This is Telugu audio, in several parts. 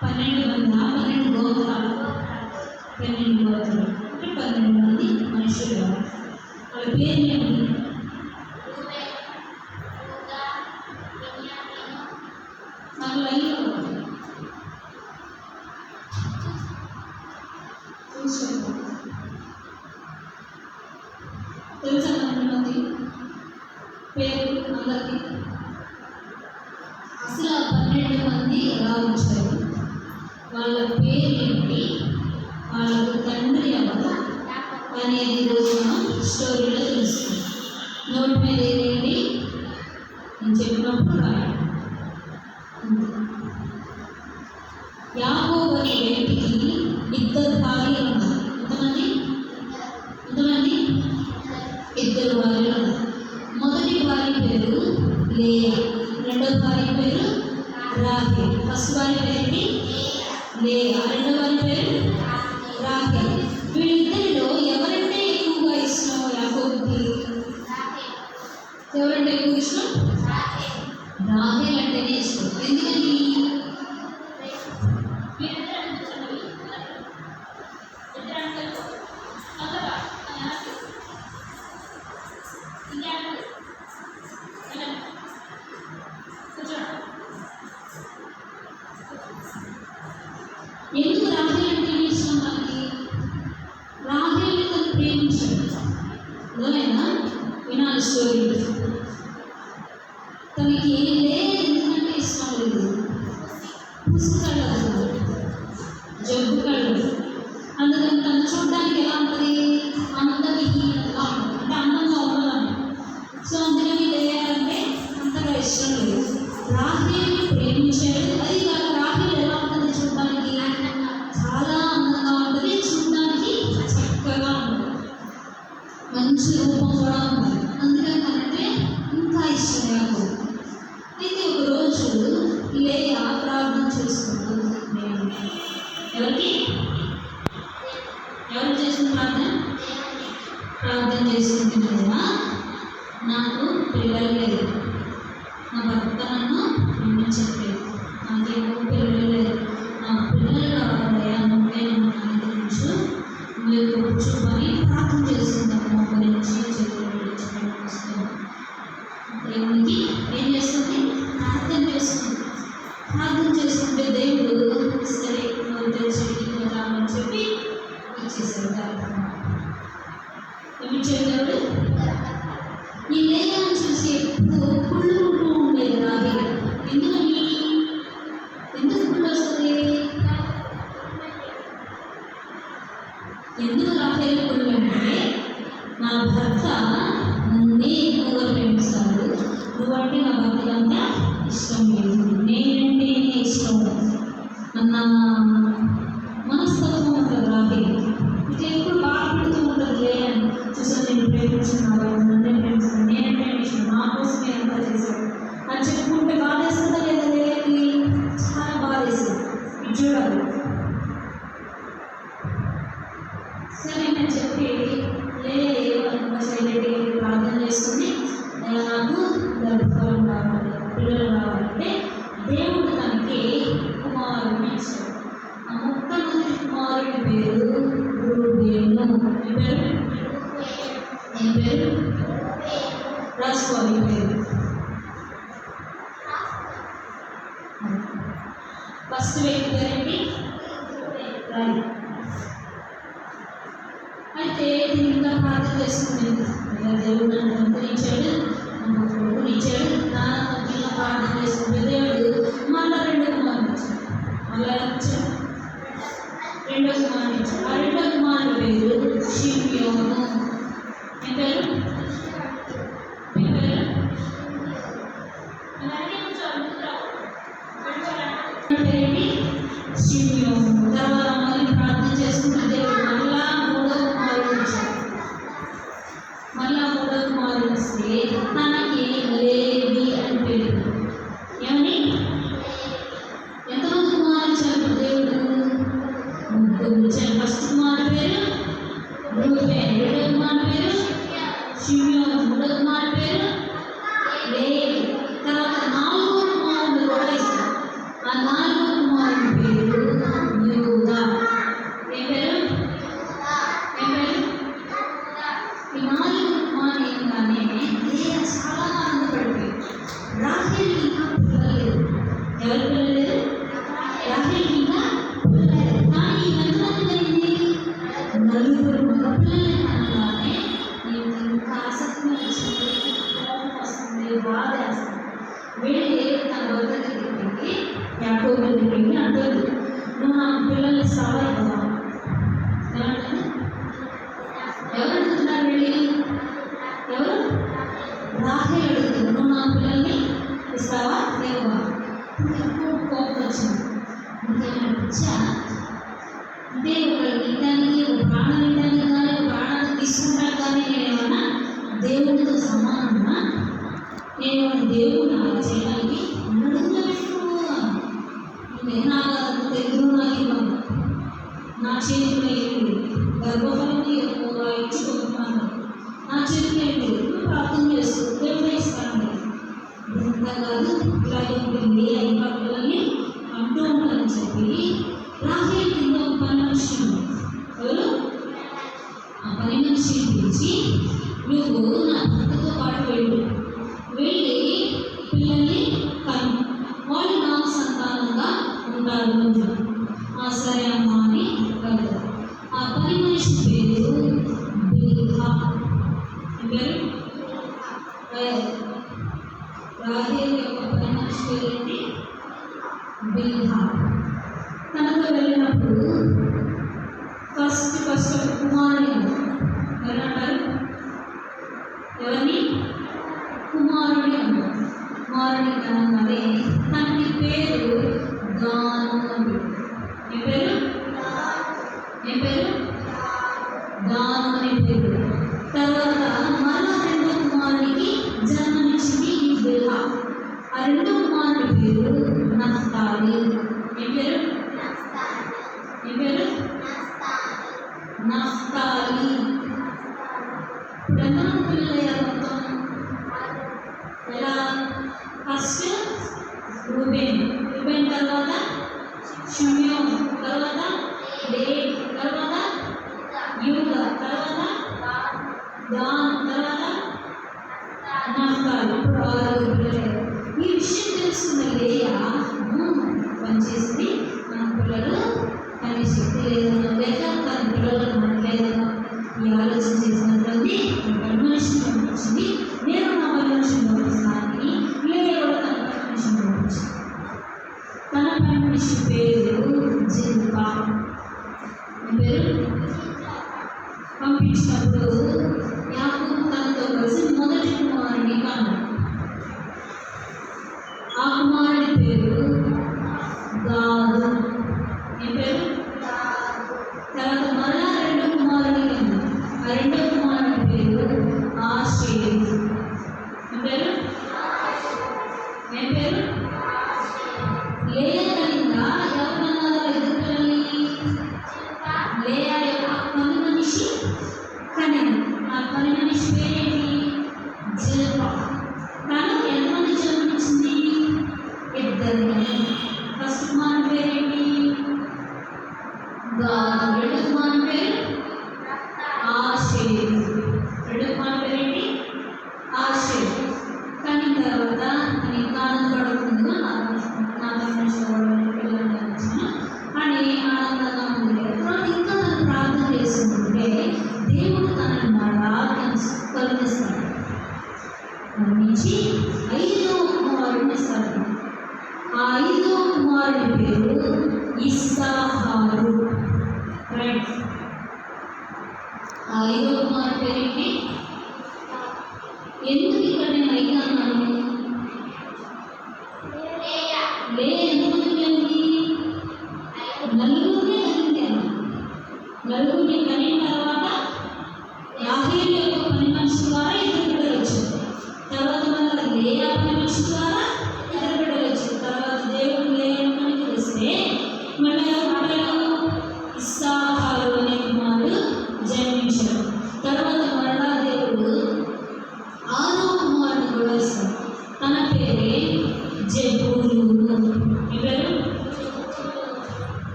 పన్నెండు మంది ఆ పన్నెండు గోత్రాలు పన్నెండు గోత్రాలు నోట్ మీద ఏదేంటి నేను చెప్పినప్పుడు రాయండి. యాకోబు అనే వ్యక్తికి ఇద్దరు భార్యలు ఉన్నారు ఎంతమంది? ఎంతమంది? ఇద్దరు భార్యలు ఉన్నారు. మొదటి భార్య పేరు లేయా. రెండవ భార్య పేరు రాహేల్. ఫస్ట్ భార్య పేరు లేయా. రెండవ భార్య పేరు రాహేల్. ఎవరంటే ఎక్కువ ఇష్టం రాహేల్ అంటేనే ఇష్టం. ఎందుకని ఎందుకు రాహేల్ అంటే ఇష్టం మనకి రాహేల్ని తను ప్రేమించాడు. అర్థమైనా వినాలి స్టోరీ తనకి ఏం లేదు ఎందుకంటే ఇష్టం లేదు. పుస్తకాలు జబ్బు కళ్ళు అందుకని తను చూడడానికి ఎలా ఉంటుంది? అందవిహీనంగా ఉంటుంది. అంటే అందంగా ఉండదని సో అందుకని లేయాలంటే అంతగా ఇష్టం లేదు. రాహేల్ని ప్రేమించాడు. అది కాక రాహేల్ ఎలా ఉంటుంది చూడడానికి? చాలా అందంగా ఉంటుంది. చూడడానికి చక్కగా ఉంటుంది. మంచి రూపం కూడా ఉంటుంది. ఫస్ట్ వ్యక్తి పేరేంటి అయితే ఇంకా ప్రార్థన చేసుకునేది దేవుడు నన్ను అనుగ్రహించాడు నాకు కొడుకునిచ్చాడు నా మధ్యలో ప్రార్థన చేసుకునే దేవుడు మళ్ళా రెండో కుమారుని ఇచ్చాడు. మళ్ళా ఇచ్చాడు. రెండో కుమారుని ఇచ్చాడు. ఆ రెండో కుమారుని పేరు శివుడు వెళ్ళి తన వద్ద దిగింది యాకోబు దిగింది అంటుంది నువ్వు నా పిల్లల్ని సవాయి కదా ఎవరు? అడుగుతున్నారు వెళ్ళి ఎవరు రాహే అడుగుతుంది నువ్వు నా పిల్లల్ని ఇస్తావా లేవా ఇంకెక్కువ కోపం వచ్చింది ఇంకేమనిపించా దేవునితో సమానమా? నేను దేవుని అలా చేయడానికి ఉండడంగా నేను నాకు తెలుగు నాకు నా చేతి బిల్హా కనుక వెళ్ళినప్పుడు ఫస్ట్ ఫస్ట్ కుమారుని ఎవరంటారు? ఎవరిని? కుమారుడి అన్నారు. కుమారుని కనగానే తనకి పేరు గాను అని ఏ పేరు? ఏ పేరు? గాను అనే పేరు తర్వాత మరో రెండో కుమారునికి జన్మనిచ్చింది ఈ బిల్హా. ఆ రెండో కుమారుని పేరు Nastali. Nastali. Nastali. Nastali. ఏదో కుమార్ పేరేంటి ఎందుకు ఇక్కడ నేను నలుగురిని నలుగురిని కలిగిన తర్వాత యాభై యొక్క తర్వాత మళ్ళీ లేయా పని మనిషి ద్వారా?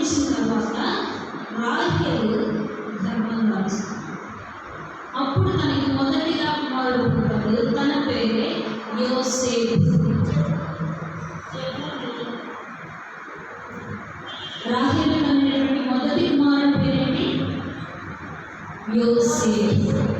ರಿಲೇಷನ್ తర్వాత రాహేలు ధర్మం రాస్తుంది అప్పుడు తనకి మొదటిగా కుమారుడు పుట్టాడు తన పేరే యోసేపు రాహేలు అనేటువంటి మొదటి కుమారుడు పేరేంటి యోసేపు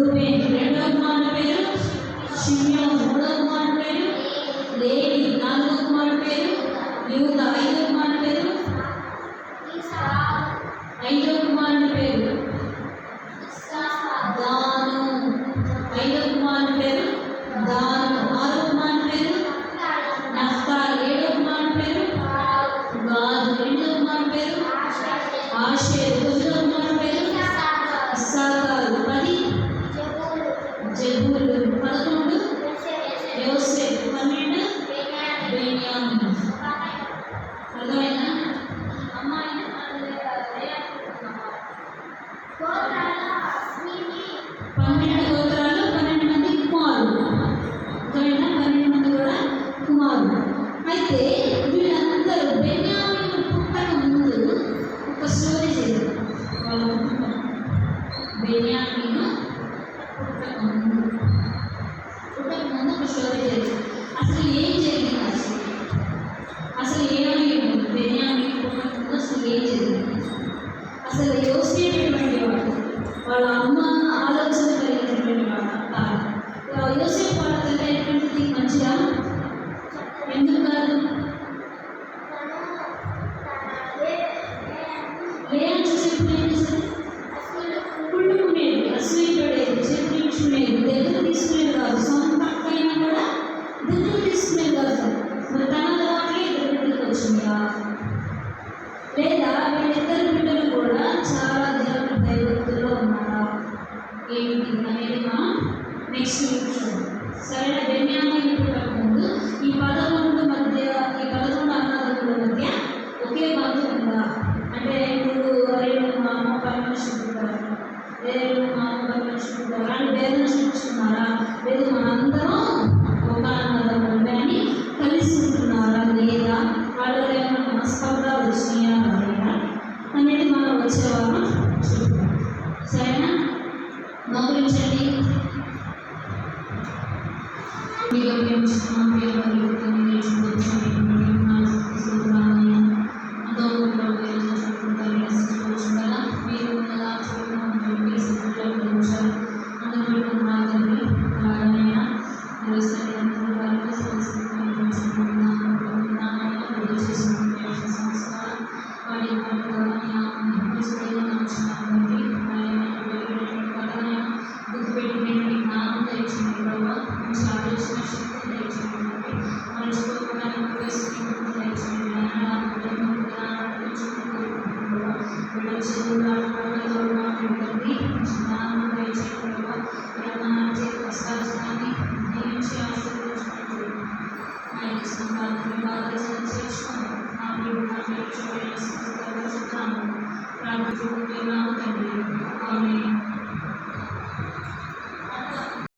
Ruh ve Cümle Öğretmenleri Şimdiye Hazırlığı Grandes e Mm.